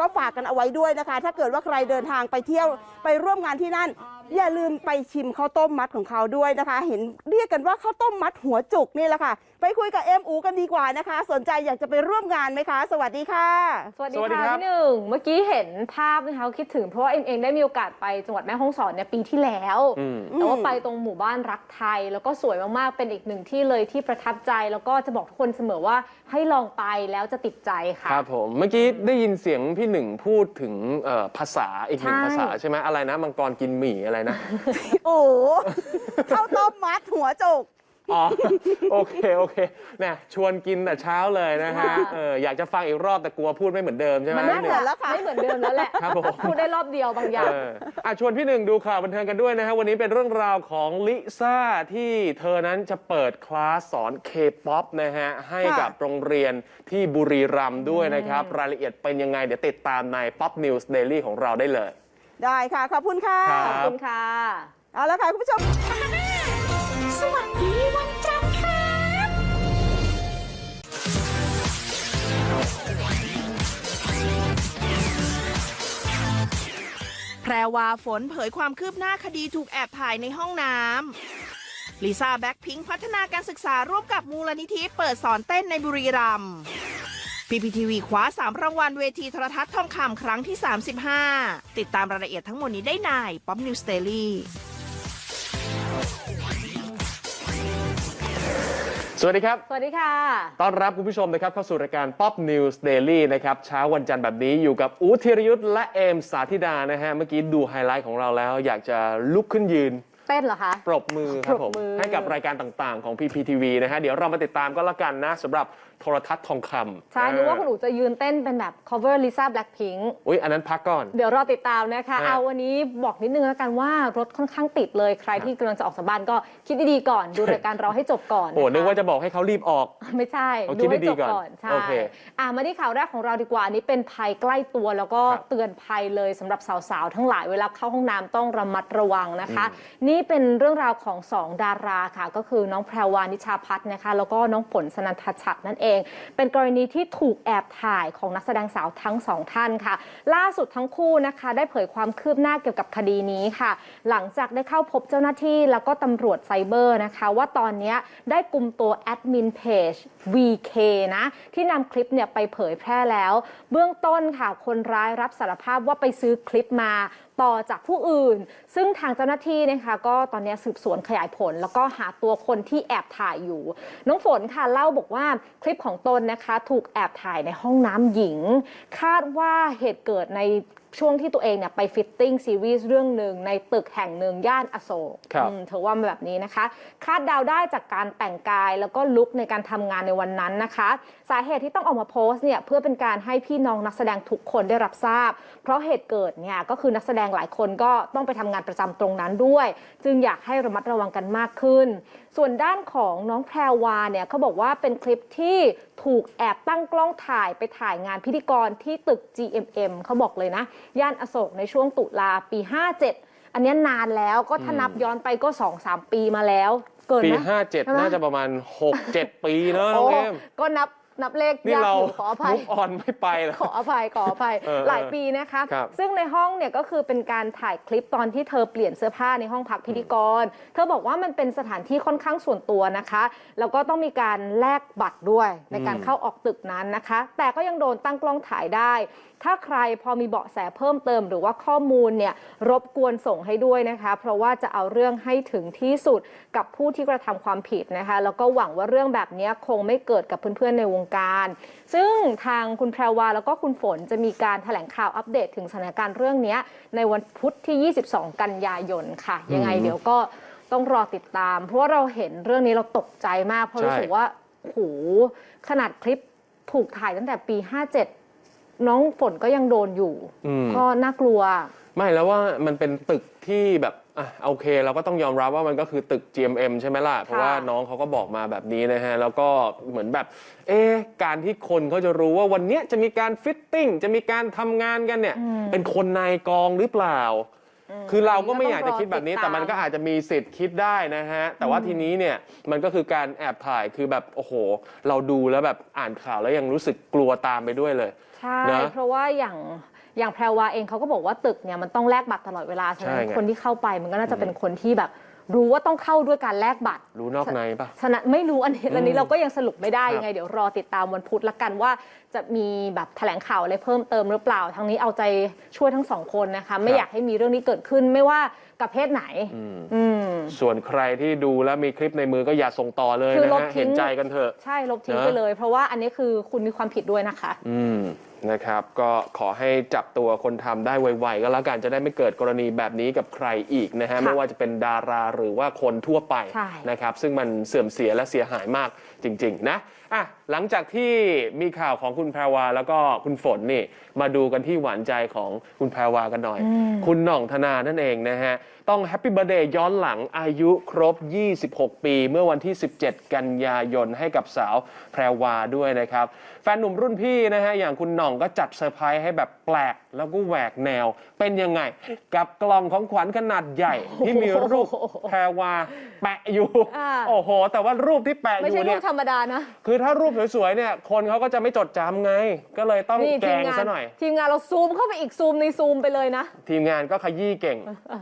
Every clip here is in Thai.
ก็ฝากกันเอาไว้ด้วยนะคะ ถ้าเกิดว่าใครเดินทางไปเที่ยวไปร่วมงานที่นั่น อย่าลืมไปชิมข้าวต้มมัดของเขาด้วยนะคะ เห็นเรียกกันว่าข้าวต้มมัดหัวจุกนี่แหละค่ะ ไปคุยกับเอ็มอูกันดีกว่านะคะ สนใจอยากจะไปร่วมงานไหมคะ สวัสดีค่ะ สวัสดีสวัสดีค่ะครับ พี่หนึ่งเมื่อกี้เห็นภาพนะคะคิดถึงเพราะว่าเอ็มเองได้มีโอกาสไปจังหวัดแม่ฮ่องสอนเนี่ยปีที่แล้ว อืม แต่ว่าไปตรงหมู่บ้านรักไทย แล้วก็สวยมากๆ เป็นอีกหนึ่งที่เลยที่ประทับใจ แล้วก็จะบอกทุกคนเสมอว่าให้ลองไปแล้วจะติดใจค่ะ ครับผมเมื่อกี้ได้ยินเสียงพี่หนึ่งพูดถึงเอ่อภาษาอีกหนึ่งใช่ ภาษาใช่ไหมอะไรนะมังกรกินหมี่อะไรนะ โอ้โหข้าวต้มมัดหัวจุก อ๋อ โอเค โอเคเนี่ยชวนกินแต่เช้าเลยนะฮะ เออ อยากจะฟังอีกรอบแต่กลัวพูดไม่เหมือนเดิมใช่ไหมมันน่าพี่หจะนึ่ง แล้วค่ะ ไม่เหมือนเดิมแล้วแหละ ครับผม พูดได้รอบเดียวบางอย่าง เอออะชวนพี่หนึ่งดูข่าวบันเทิงกันด้วยนะฮะ วันนี้เป็นเรื่องราวของลิซ่าที่เธอนั้นจะเปิดคลาสสอนเคป๊อปนะฮะ ให้กับโรงเรียนที่บุรีรัมย์ด้วยนะครับ รายละเอียดเป็นยังไง เดี๋ยวติดตามใน Pop News Daily ของเราได้เลย ได้ค่ะ ขอบคุณค่ะ ครั ขอบคุณค่ะ เอาละค่ะคุณผู้ชม สวัสดีวันจันทร์ครับ แพรวาฝนเผยความคืบหน้าคดีถูกแอบถ่ายในห้องน้ำลิซ่าแบ็คพิงพัฒนาการศึกษาร่วมกับมูลนิธิเปิดสอนเต้นในบุรีรัมย์ พีพีทีวีคว้า 3 รางวัลเวทีโทรทัศน์ทองคำครั้งที่ 35 ติดตามรายละเอียดทั้งหมดนี้ได้ในป๊อปนิวสเตอรี่สวัสดีครับ สวัสดีค่ะ ต้อนรับคุณผู้ชมนะครับเข้าสู่รายการ Pop News Daily นะครับ เช้าวันจันทร์แบบนี้อยู่กับอูธีรยุทธ์และเอมสาธิดานะฮะ เมื่อกี้ดูไฮไลท์ของเราแล้ว อยากจะลุกขึ้นยืน เต้นเหรอคะ ปรบมือครับผมปรบมือให้กับรายการต่างๆ ของ PPTV นะฮะ เดี๋ยวเรามาติดตามก็แล้วกันนะสำหรับ โทรทัศน์ทองคำใช่นึกว่าคุณอู๋จะยืนเต้นเป็นแบบ cover Lisa Blackpink อุ้ยอันนั้นพักก่อน เดี๋ยวรอติดตามนะคะฮะเอาวันนี้บอกนิดนึงแล้วกันว่ารถค่อนข้างติดเลยใครที่กำลังจะออกจากบ้านก็คิดดีๆก่อน ดูรายการเราให้จบก่อนโอ้คนึกว่าจะบอกให้เขารีบออก ไม่ใช่เอาดูคิดให้ดีจบๆก่อนก่อนใช่โอเคอะมาที่ข่าวแรกของเราดีกว่าอันนี้เป็นภัยใกล้ตัวแล้วก็ครับเตือนภัยเลยสำหรับสาวๆทั้งหลายเวลาเข้าห้องน้ำต้องระมัดระวังนะคะ นี่เป็นเรื่องราวของสองดาราค่ะ ก็คือน้องแพรวานิชาพัฒน์นะคะแล้วก็น้องฝนสนันทชัดนั่นเองเป็นกรณีที่ถูกแอบถ่ายของนักแสดงสาวทั้งสองท่านค่ะ ล่าสุดทั้งคู่นะคะได้เผยความคืบหน้าเกี่ยวกับคดีนี้ค่ะ หลังจากได้เข้าพบเจ้าหน้าที่แล้วก็ตำรวจไซเบอร์นะคะ ว่าตอนนี้ได้กลุ่มตัวแอดมินเพจ VK นะ ที่นำคลิปเนี่ยไปเผยแพร่แล้ว เบื้องต้นค่ะ คนร้ายรับสารภาพว่าไปซื้อคลิปมา ต่อจากผู้อื่น ซึ่งทางเจ้าหน้าที่นะคะก็ตอนนี้สืบสวนขยายผล แล้วก็หาตัวคนที่แอบถ่ายอยู่ น้องฝนค่ะเล่าบอกว่าคลิปของตนนะคะ ถูกแอบถ่ายในห้องน้ำหญิง คาดว่าเหตุเกิดใน ช่วงที่ตัวเองเนี่ยไปฟิตติ้งซีรีส์เรื่องหนึ่งในตึกแห่งหนึ่งย่านอโศกครับ อืมเธอว่ามาแบบนี้นะคะ คาดเดาได้จากการแต่งกายแล้วก็ลุคในการทำงานในวันนั้นนะคะ สาเหตุที่ต้องออกมาโพสต์เนี่ยเพื่อเป็นการให้พี่น้องนักแสดงทุกคนได้รับทราบ เพราะเหตุเกิดเนี่ยก็คือนักแสดงหลายคนก็ต้องไปทำงานประจำตรงนั้นด้วย จึงอยากให้ระมัดระวังกันมากขึ้น ส่วนด้านของน้องแพรวาเนี่ยเขาบอกว่าเป็นคลิปที่ถูกแอบตั้งกล้องถ่ายไปถ่ายงานพิธีกรที่ตึก GMM เขาบอกเลยนะย่านอโศกในช่วงตุลาปี 57 อันเนี้ยนานแล้วก็ถ้านับย้อนไปก็ 2-3 ปีมาแล้ว เกินปี ไหม57ใช่ไหมน่าจะประมาณ 6-7 ปีเนอะน้โอ้องเอมก็นับนับเลขนี่ยากเราอยู่ขออภัย มุกออนไม่ไปแล้วขออภัย ขออภัย เออหลายปีนะคะ ครับซึ่งในห้องเนี่ยก็คือเป็นการถ่ายคลิปตอนที่เธอเปลี่ยนเสื้อผ้าในห้องพักพิธีกร เธอบอกว่ามันเป็นสถานที่ค่อนข้างส่วนตัวนะคะ แล้วก็ต้องมีการแลกบัตรด้วยในการอืม เข้าออกตึกนั้นนะคะ แต่ก็ยังโดนตั้งกล้องถ่ายได้ถ้าใครพอมีเบาะแสเพิ่มเติม หรือว่าข้อมูลเนี่ยรบกวนส่งให้ด้วยนะคะ เพราะว่าจะเอาเรื่องให้ถึงที่สุดกับผู้ที่กระทำความผิดนะคะ แล้วก็หวังว่าเรื่องแบบนี้คงไม่เกิดกับเพื่อนๆในวงการ ซึ่งทางคุณแพรวาแล้วก็คุณฝนจะมีการแถลงข่าวอัปเดตถึงสถานการณ์เรื่องนี้ในวันพุธที่ 22 กันยายนค่ะ ยังไงเดี๋ยวก็ต้องรอติดตาม เพราะว่าเราเห็นเรื่องนี้เราตกใจมาก เพราะใช่รู้สึกว่าโอ้โหขนาดคลิปถูกถ่ายตั้งแต่ปี 57 น้องฝนก็ยังโดนอยู่ อืม ก็น่ากลัว ไม่แล้วว่ามันเป็นตึกที่แบบอะโอเค เราก็ต้องยอมรับว่ามันก็คือตึก GMM ใช่ไหมล่ะ เพราะว่าน้องเขาก็บอกมาแบบนี้นะฮะ แล้วก็เหมือนแบบ เอ๊ะการที่คนเขาจะรู้ว่าวันเนี้ยจะมีการฟิตติ้งจะมีการทำงานกันเนี่ยอืมเป็นคนในกองหรือเปล่า คือเราก็ไม่อยากจะคิดแบบนี้ก็แต่ต้องรอมันก็อาจจะมีสิทธิ์คิดได้นะฮะ แต่ว่าทีนี้เนี่ยมันก็คือการแอบถ่ายคือแบบโอ้โห เราดูแล้วแบบอ่านข่าวแล้วยังรู้สึกกลัวตามไปด้วยเลย ใช่ นะเพราะว่าอย่างอย่างแพรวาเองเขาก็บอกว่าตึกเนี่ยมันต้องแลกบัตรตลอดเวลาฉะนั้นใช่ไง คนที่เข้าไปมันก็น่าจะเป็นคนที่แบบ รู้ว่าต้องเข้าด้วยการแลกบัตร รู้นอกในปะฉะนั้นไม่รู้อันนี้อันนี้เราก็ยังสรุปไม่ได้ครับ ยังไง เดี๋ยวรอติดตามวันพุธละกันว่า จะมีแบบแถลงข่าวอะไรเพิ่มเติมหรือเปล่าทั้งนี้เอาใจช่วยทั้งสองคนนะคะ ไม่อยากให้มีเรื่องนี้เกิดขึ้นไม่ว่ากับเพศไหน อืม ส่วนใครที่ดูแล้วมีคลิปในมือก็อย่าส่งต่อเลยคือนะลบฮะทิ้ง เห็นใจกันเถอะ ใช่ลบทิ้งนะ ไปเลย เพราะว่าอันนี้คือคุณมีความผิดด้วยนะคะ อืม นะครับ ก็ขอให้จับตัวคนทำได้ไวๆก็แล้วกันจะได้ไม่เกิดกรณีแบบนี้กับใครอีกนะฮะค่ะไม่ว่าจะเป็นดาราหรือว่าคนทั่วไปใช่นะครับซึ่งมันเสื่อมเสียและเสียหายมาก จริง ๆ นะอะหลังจากที่มีข่าวของคุณแพรวาแล้วก็คุณฝนนี่ มาดูกันที่หวานใจของคุณแพรวากันหน่อย คุณหน่องธนานั่นเองนะฮะ ต้องแฮปปี้เบ t ร์ a เดย์ย้อนหลังอายุครบ 26 ปี เมื่อวันที่ 17 กันยายนให้กับสาวแพรวาด้วยนะครับ แฟนหนุ่มรุ่นพี่นะฮะ อย่างคุณหน่องก็จัดเซอร์ไพรส์ให้แบบแปลกแล้วก็แหวกแนว เป็นยังไง กับกล่องของขวัญขนาดใหญ่ที่มีรูปแพรวาแปะอยู่อ่าโอ้โห แต่ว่ารูปที่แปะอไม่ใช่ยู่รูเนี่ปยธรรมดานะ คือถ้ารูปสวยๆเนี่ย คนเขาก็จะไม่จดจำไง ก็เลยต้องนี่แกทีมงงานซะหน่อย ทีมงานเราซูมเข้าไปอีกซูมในซูมไปเลยนะ ทีมงานก็ขยี้เก่ง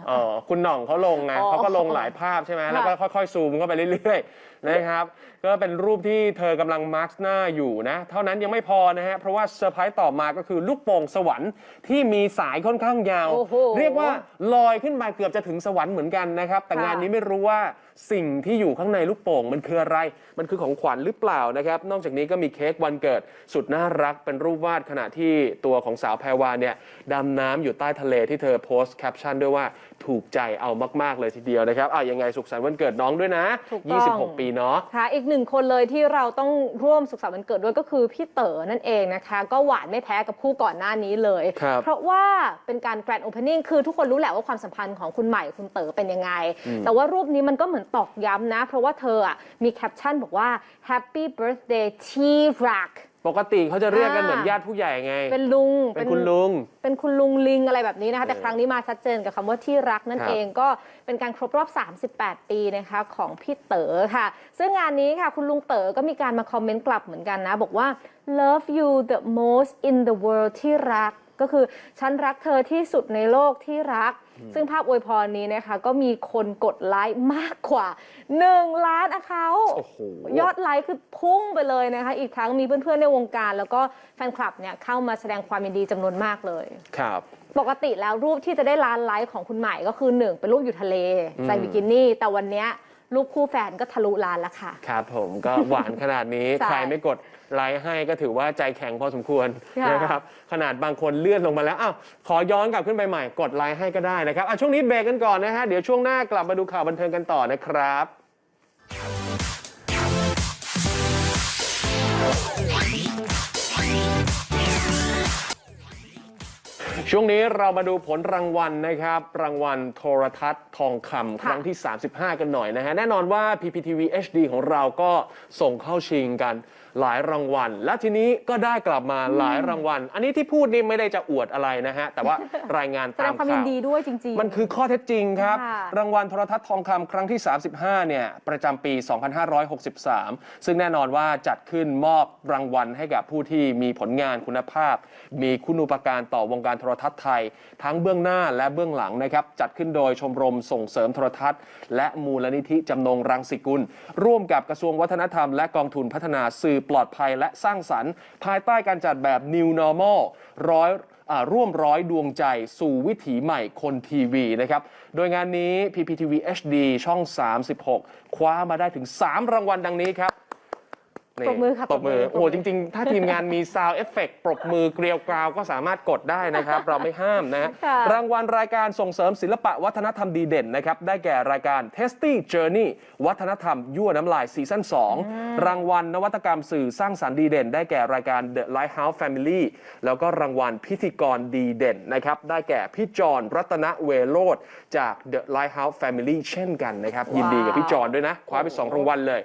เออคุณหน่องเขาลงไงอ๋อเขาก็ลงหลายภาพใช่ไหมค่ะแล้วก็ค่อยๆซูมเข้าไปเรื่อยๆ นะครับ ก็เป็นรูปที่เธอกำลังมาร์กหน้าอยู่นะ เท่านั้นยังไม่พอนะฮะ เพราะว่าเซอร์ไพรส์ต่อมาก็คือลูกโป่งสวรรค์ที่มีสายค่อนข้างยาว โอ้โหเรียกว่าลอยขึ้นมาเกือบจะถึงสวรรค์เหมือนกันนะครับ แต่ค่ะ งานนี้ไม่รู้ว่าสิ่งที่อยู่ข้างในลูกโป่งมันคืออะไร มันคือของขวัญหรือเปล่านะครับ นอกจากนี้ก็มีเค้กวันเกิดสุดน่ารักเป็นรูปวาดขณะที่ตัวของสาวแพรวาเนี่ยดำน้ำอยู่ใต้ทะเลที่เธอโพสต์แคปชั่นด้วยว่าถูกใจเอามากๆเลยทีเดียวนะครับอะยังไงสุขสันต์วันเกิดน้องด้วยนะ ถูกต้อง 26 ปีเนาะค่ะอีกหนึ่งคนเลยที่เราต้องร่วมสุขสันต์วันเกิดด้วยก็คือพี่เต๋อนั่นเองนะคะ ก็หวานไม่แพ้กับคู่ก่อนหน้านี้เลย ครับเพราะว่าเป็นการแกรนด์โอเพนนิ่งคือทุกคนรู้แหละว่าความสัมพันธ์ของคุณใหม่คุณเต๋อเป็นยังไงแต่ว่ารูปนี้มันก็เหมือนตอกย้ำนะ เพราะว่าเธออะมีแคปชั่นบอกว่า Happy Birthday ที่รัก ปกติเขาจะเรียกกันเหมือนอ่าญาติผู้ใหญ่ไง เป็นลุงเป็นคุณลุง เป็นคุณลุงลิงอะไรแบบนี้นะคะแต่เออครั้งนี้มาชัดเจนกับคำว่าที่รักนั่นครับเองก็เป็นการครบรอบ 38 ปีนะคะของพี่เต๋อค่ะ ซึ่งงานนี้ค่ะคุณลุงเต๋อก็มีการมาคอมเมนต์กลับเหมือนกันนะ บอกว่า love you the most in the world ที่รัก ก็คือฉันรักเธอที่สุดในโลกที่รัก ซึ่งภาพอวยพรนี้นะคะ ก็มีคนกดไลค์มากกว่า 1 ล้านอะเขาโอ้โหยอดไลค์คือพุ่งไปเลยนะคะ อีกทั้งมีเพื่อนๆในวงการ แล้วก็แฟนคลับเนี่ยเข้ามาแสดงความยินดีจำนวนมากเลย ครับ ปกติแล้วรูปที่จะได้ล้านไลค์ของคุณใหม่ก็คือหนึ่งเป็นรูปอยู่ทะเล ใส่บิกินี่แต่วันเนี้ย รูปคู่แฟนก็ทะลุล้านแล้วค่ะ ครับผมก็หวานขนาดนี้ ใช่ใครไม่กดไลค์ให้ก็ถือว่าใจแข็งพอสมควรค่ะนะครับขนาดบางคนเลื่อนลงมาแล้วอ้าวขอย้อนกลับขึ้นไปใหม่ กดไลค์ให้ก็ได้นะครับอะช่วงนี้เบรกกันก่อนนะฮะเดี๋ยวช่วงหน้ากลับมาดูข่าวบันเทิงกันต่อนะครับ ช่วงนี้เรามาดูผลรางวัลนะครับ รางวัลโทรทัศน์ทองคำครั้งที่ 35 กันหน่อยนะฮะ แน่นอนว่า PPTV HD ของเราก็ส่งเข้าชิงกัน หลายรางวัล และทีนี้ก็ได้กลับมาหลายรางวัล อันนี้ที่พูดนี่ไม่ได้จะอวดอะไรนะฮะ แต่ว่ารายงานแสดตามงความยิข่านว ดีด้วยจริงๆมันคือข้อเท็จจริงครับ ค่ะ รางวัลโทรทัศน์ทองคำครั้งที่ 35 เนี่ย ประจำปี 2563 ซึ่งแน่นอนว่าจัดขึ้นมอบรางวัลให้กับผู้ที่มีผลงานคุณภาพ มีคุณูปการต่อวงการโทรทัศน์ไทย ทั้งเบื้องหน้าและเบื้องหลังนะครับ จัดขึ้นโดยชมรมส่งเสริมโทรทัศน์ และมูลนิธิจำนงรังสิกุล ร่วมกับกระทรวงวัฒนธรรมและกองทุนพัฒนาสื่อปลอดภัยและสร้างสรรค์ ภายใต้การจัดแบบ New Normal ร้อยอ่าร่วมร้อยดวงใจสู่วิถีใหม่คนทีวีนะครับ โดยงานนี้ PPTV HD ช่อง 36 คว้ามาได้ถึง 3 รางวัลดังนี้ครับ นี่ปรบมือค่ะปรบมือ ปรบมือ โอ้โหจริง ๆ ถ้าทีมงานมี Sound Effect ปรบมือเกลียวกราวก็สามารถกดได้นะครับ เราไม่ห้ามนะฮะค่ะ รางวัลรายการส่งเสริมศิลปะวัฒนธรรมดีเด่นนะครับ ได้แก่รายการ Tasty Journey วัฒนธรรม ยั่วน้ำลายซีซั่น2รางวัลนวัตกรรมสื่อสร้างสรรค์ดีเด่น ได้แก่รายการ The Lighthouse Family แล้วก็รางวัลพิธีกรดีเด่นนะครับได้แก่พี่จอนรัตนเวโรธจาก The Lighthouse Family เช่นกันนะครับยินดีกับพี่จอนด้วยนะคว้าไปสองรางวัลเลย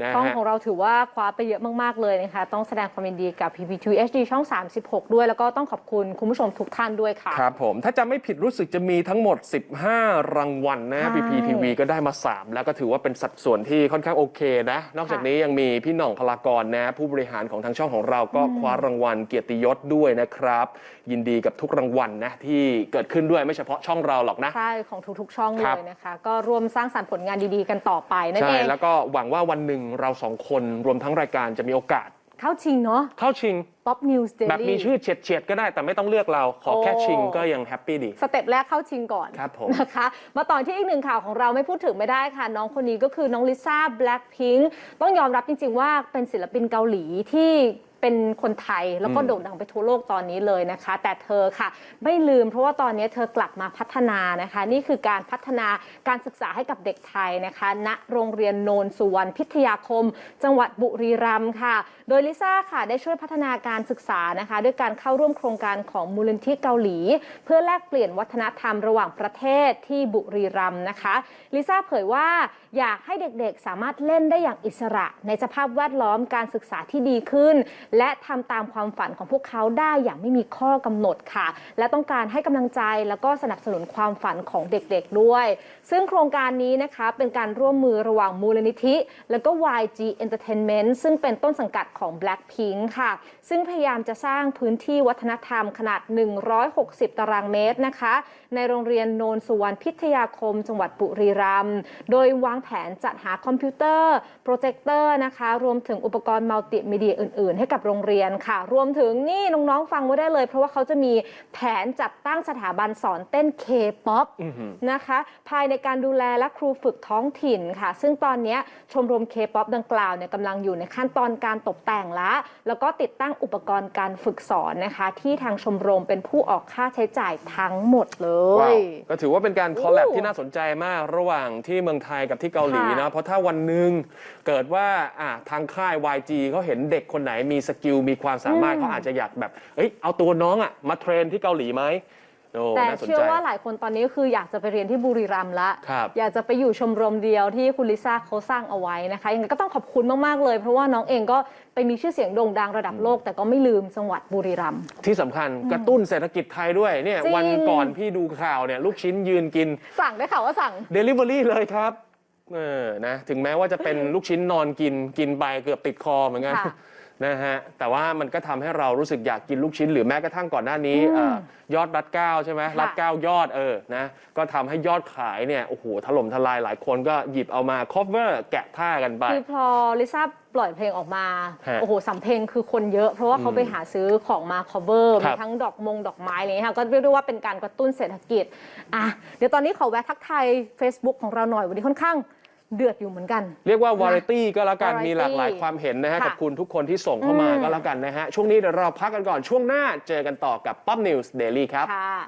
นะช่องฮะ ของเราถือว่าคว้าไปเยอะมาก ๆ เลยนะคะ ต้องแสดงความยินดีกับ PPT HD ช่อง 36 ด้วย แล้วก็ต้องขอบคุณคุณผู้ชมทุกท่านด้วยค่ะ ครับผม ถ้าจำไม่ผิดรู้สึกจะมีทั้งหมด 15 รางวัลนะ ใช่ PPTV ก็ได้มา 3 แล้วก็ถือว่าเป็นสัดส่วนที่ค่อนข้างโอเคนะ นอกจากนี้ยังมีพี่หน่องพลากรนะ ผู้บริหารของทางช่องของเราก็คว้ารางวัลเกียรติยศด้วยนะครับ ยินดีกับทุกรางวัลนะ ที่เกิดขึ้นด้วยไม่เฉพาะช่องเราหรอกนะ ใช่ของทุก ๆ ช่องคเลรับ ยนะคะ ก็ร่วมสร้างสรรค์ผลงานดี ๆ กันต่อไปนั่นใช่เอง แล้วก็หวังว่าวันหนึ่งเราสองคนรวมทั้งรายการจะมีโอกาส เข้าชิงเนาะเข้าชิง Pop News แบบมี Daily ชื่อเฉียดๆก็ได้แต่ไม่ต้องเลือกเราขอแค่โอ้ชิงก็ยังแฮปปี้ดี สเต็ปแรกเข้าชิงก่อนครับผม นะคะ มาต่อที่อีกหนึ่งข่าวของเราไม่พูดถึงไม่ได้ค่ะ น้องคนนี้ก็คือน้องลิซ่าแบล็คพิงค์ต้องยอมรับจริง ๆ ว่าเป็นศิลปินเกาหลีที่ เป็นคนไทยแล้วก็อืมโด่งดังไปทั่วโลกตอนนี้เลยนะคะ แต่เธอค่ะ ไม่ลืมเพราะว่าตอนนี้เธอกลับมาพัฒนานะคะ นี่คือการพัฒนาการศึกษาให้กับเด็กไทยนะคะณโรงเรียนโนนสุวรรณพิทยาคม จังหวัดบุรีรัมย์ค่ะ โดยลิซ่าค่ะได้ช่วยพัฒนาการศึกษานะคะ ด้วยการเข้าร่วมโครงการของมูลนิธิเกาหลี เพื่อแลกเปลี่ยนวัฒนธรรมระหว่างประเทศที่บุรีรัมย์นะคะลิซ่าเผยว่าอยากให้เด็กๆสามารถเล่นได้อย่างอิสระ ในสภาพแวดล้อมการศึกษาที่ดีขึ้นและทำตามความฝันของพวกเขาได้อย่างไม่มีข้อกำหนดค่ะ และต้องการให้กำลังใจแล้วก็สนับสนุนความฝันของเด็กๆด้วย ซึ่งโครงการนี้นะคะเป็นการร่วมมือระหว่างมูลนิธิ แล้วก็ YG Entertainment ซึ่งเป็นต้นสังกัดของ Blackpink ค่ะ ซึ่งพยายามจะสร้างพื้นที่วัฒนธรรมขนาด 160 ตารางเมตรนะคะ ในโรงเรียนโนนสุวรรณพิทยาคม จังหวัดบุรีรัมย์โดยวางแผนจัดหาคอมพิวเตอร์ โปรเจคเตอร์นะคะ รวมถึงอุปกรณ์มัลติมีเดียอื่นๆ ให้กับโรงเรียนค่ะ รวมถึงนี่น้องๆฟังไว้ได้เลย เพราะว่าเขาจะมีแผนจัดตั้งสถาบันสอนเต้น K-POP นะคะ ภายในการดูแลและครูฝึกท้องถิ่นค่ะ ซึ่งตอนเนี้ยชมรม K-POP ดังกล่าวเนี่ยกำลังอยู่ในขั้นตอนการตกแต่งแล้วแล้วก็ติดตั้งอุปกรณ์การฝึกสอนนะคะ ที่ทางชมรมเป็นผู้ออกค่าใช้จ่ายทั้งหมดเลว้าวยก็ถือว่าเป็นการคอลแลบที่น่าสนใจมากระหว่างที่เมืองไทยกับที่เกาหลีค่ะนะเพราะถ้าวันหนึ่งเกิดว่าอะทางค่าย YG เขาเห็นเด็กคนไหนมีสกิลมีความสามารถเขาอาจจะอยากแบบเอ้ยเอาตัวน้องอะมาเทรนที่เกาหลีไหมโอ้แต่น่าสนเชื่อใจ ว่าหลายคนตอนนี้ก็คืออยากจะไปเรียนที่บุรีรัมย์ละ ครับอยากจะไปอยู่ชมรมเดียวที่คุณลิซ่าเขาสร้างเอาไว้นะคะยังไงก็ต้องขอบคุณมาก ๆ เลย เพราะว่าน้องเองก็ไปมีชื่อเสียงโด่งดังระดับโลก แต่ก็ไม่ลืมจังหวัดบุรีรัมย์ ที่สำคัญกระตุ้นเศรษฐกิจไทยด้วยเนี่ยจริง วันก่อนพี่ดูข่าวเนี่ยลูกชิ้นยืนกิน สั่งได้ข่าวว่าสั่ง Delivery เลยครับ เออ นะ ถึงแม้ว่าจะเป็นลูกชิ้นนอนกิน กินไปเกือบติดคอเหมือนกัน ค่ะ นะฮะแต่ว่ามันก็ทำให้เรารู้สึกอยากกินลูกชิ้น หรือแม้กระทั่งก่อนหน้านี้เอ่อยอดรัดเก้าใช่ไหมค่ะรัดเก้ายอดเออนะก็ทำให้ยอดขายเนี่ยโอ้โหถล่มทลายหลายคนก็หยิบเอามา cover แกะท่ากันไป คือพอลิซ่าปล่อยเพลงออกมา ฮะโอ้โหสำเพลงคือคนเยอะ เพราะว่าเขาไปหาซื้อของมา cover ครัมีบทั้งดอกมงดอกไม้อะไรอย่างเงี้ยค่ะก็เรียกได้ว่าเป็นการกระตุ้นเศรษฐกิจอะเดี๋ยวตอนนี้ขอแวะทักทาย Facebook ของเราหน่อยวันนี้ค่อนข้าง เดือดอยู่เหมือนกัน เรียกว่าวาไรตี้ก็แล้วกัน Variety มีหลากหลายความเห็นนะฮะค่ะกับคุณทุกคนที่ส่งเข้ามาอืม ก็แล้วกันนะฮะ ช่วงนี้เดี๋ยวเราพักกันก่อนช่วงหน้าเจอกันต่อกับ Pop News Daily ครับ ค่ะ